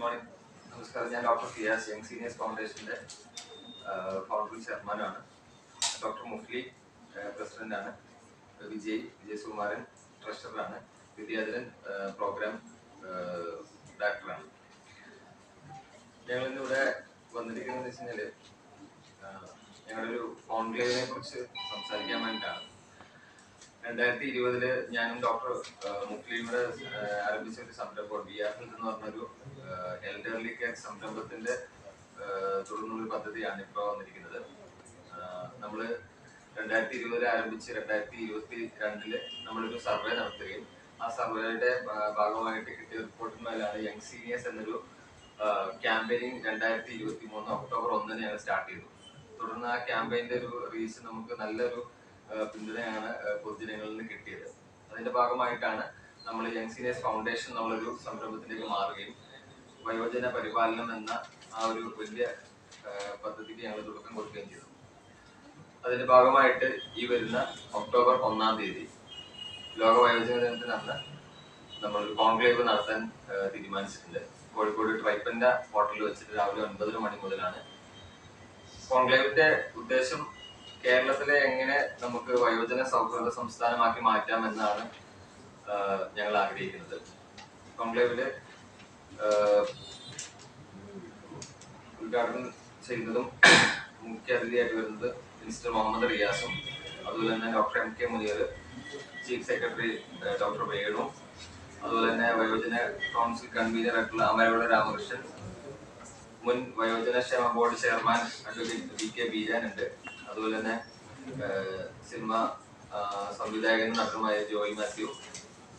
Morning. നമസ്കാരം. ഞാൻ doctor Fiyas young seniors ഫൗണ്ടേഷന്റെ ഫൗണ്ടർ ചെയർമാനാണ്. ഡോക്ടർ മുഫ്ലി പ്രസിഡന്റാണ്. വിജയ് വിജയ് സുകുമാരൻ ട്രഷററാണ്. വിദ്യാധരൻ പ്രോഗ്രാം ഡയറക്ടറാണ്. ഞങ്ങൾ ഇന്നിവിടെ വന്നിരിക്കുന്നത് വെച്ച് കഴിഞ്ഞാൽ ഞങ്ങളുടെ ഒരു കോൺക്ലേവിനെ കുറിച്ച് സംസാരിക്കാൻ വേണ്ടിയിട്ടാണ്. രണ്ടായിരത്തി ഇരുപതിൽ ഞാനും ഡോക്ടർ മുഫ്ലിയും കൂടെ ആരംഭിച്ച ഒരു സംരംഭം ബി ആർ എന്ന് പറഞ്ഞൊരു എൽഡർലി കെയർ സംരംഭത്തിന്റെ തുടർന്നുള്ള പദ്ധതിയാണ് ഇപ്പോൾ വന്നിരിക്കുന്നത്. നമ്മൾ രണ്ടായിരത്തി ഇരുപതിൽ ആരംഭിച്ച് രണ്ടായിരത്തി ഇരുപത്തി രണ്ടിൽ നമ്മളൊരു സർവേ നടത്തുകയും ആ സർവേയുടെ ഭാഗമായിട്ട് കിട്ടിയ റിപ്പോർട്ടിന്മേലാണ് യങ് സീനിയേഴ്സ് എന്നൊരു ക്യാമ്പയിനിങ് രണ്ടായിരത്തി ഇരുപത്തി മൂന്ന് ഒക്ടോബർ ഒന്നിന് ഞങ്ങൾ സ്റ്റാർട്ട് ചെയ്തു. തുടർന്ന് ആ ക്യാമ്പയിന്റെ ഒരു റീച്ച് നമുക്ക് നല്ലൊരു പിന്തുണയാണ് പൊതുജനങ്ങളിൽ നിന്ന് കിട്ടിയത്. അതിന്റെ ഭാഗമായിട്ടാണ് നമ്മൾ യങ് സീനിയേഴ്സ് ഫൗണ്ടേഷൻ എന്നുള്ളൊരു സംരംഭത്തിലേക്ക് മാറുകയും വയോജന പരിപാലനം എന്ന ആ ഒരു വലിയ പദ്ധതിക്ക് ഞങ്ങൾ തുടക്കം കൊടുക്കുകയും ചെയ്തു. അതിന്റെ ഭാഗമായിട്ട് ഈ വരുന്ന ഒക്ടോബർ ഒന്നാം തീയതി ലോക വയോജന ദിനത്തിനാണ് നമ്മൾ കോൺക്ലേവ് നടത്താൻ തീരുമാനിച്ചിട്ടുണ്ട്. കോഴിക്കോട് ട്രൈപ്പന്റെ ഹോട്ടലിൽ വെച്ചിട്ട് രാവിലെ ഒൻപതര മണി മുതലാണ്. കോൺക്ലേവിന്റെ ഉദ്ദേശം കേരളത്തിലെ എങ്ങനെ നമുക്ക് വയോജന സൗഹൃദ സംസ്ഥാനമാക്കി മാറ്റാം എന്നാണ് ഞങ്ങൾ ആഗ്രഹിക്കുന്നത്. കോൺക്ലേവിൽ ഉദ്ഘാടനം ചെയ്യുന്നതും മുഖ്യ അതിഥിയായിട്ട് വരുന്നത് മിനിസ്റ്റർ മുഹമ്മദ് റിയാസും അതുപോലെ തന്നെ doctor M K Munier chief secretary doctor Venu അതുപോലെ തന്നെ വയോജന കൗൺസിൽ കൺവീനർ ആയിട്ടുള്ള അമരവള രാമകൃഷ്ണൻ മുൻ വയോജന ക്ഷേമ board chairman advocate V K Beejan ഉണ്ട് അതുപോലെ തന്നെ സിനിമ സംവിധായകനും നടനുമായ ജോയി മാത്യു